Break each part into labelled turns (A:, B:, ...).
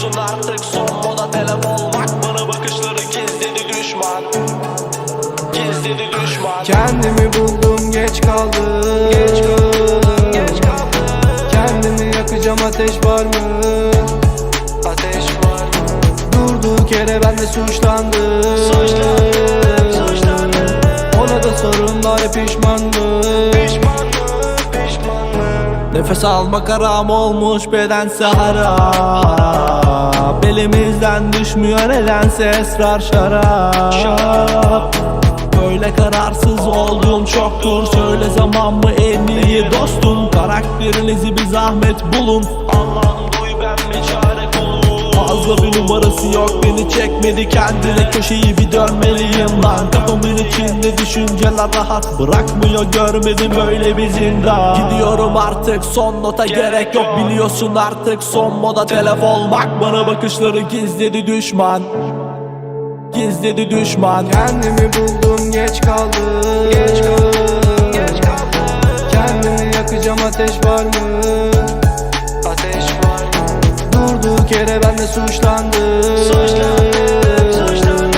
A: Biliyorsun artık son moda telefon Bak bana bakışları gizledi düşman. Gizledi düşman.
B: Kendimi buldum geç kaldım. Geç kaldım, geç kaldım. Kendimi yakacağım ateş var mı?
C: Ateş var.
B: Mı? Durduk yere ben de suçlandım. Suçlandım,
C: suçlandım.
B: Ona da sorunlar pişmanlık
C: Pişmanlık, pişmanlık
A: Nefes almak haram olmuş bedense haram. Elimizden düşmüyor nedense esrar şarap. Böyle kararsız olduğum çoktur. Söyle zaman mı en iyi dostum? Karakterinizi bir zahmet bulun. Allah'ım duy ben mi çare Fazla bir numarası yok beni çekmedi kendine. Köşeyi bir dönmeliyim lan Kafamın içinde düşünceler rahat Bırakmıyor görmedim böyle bir zindan. Gidiyorum artık son nota gerek yok. Biliyorsun artık son moda telef olmak. Bana bakışları gizledi düşman. Gizledi düşman.
B: Kendimi buldum geç kaldım. Geç kaldım, geç
C: kaldım.
B: Kendimi yakacağım ateş var mı? kere ben de suçlandım, suçlandım,
C: suçlandım.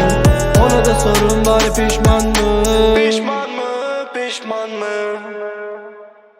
B: Ona da sorun var pişman mı?
C: Pişman mı? Pişman mı?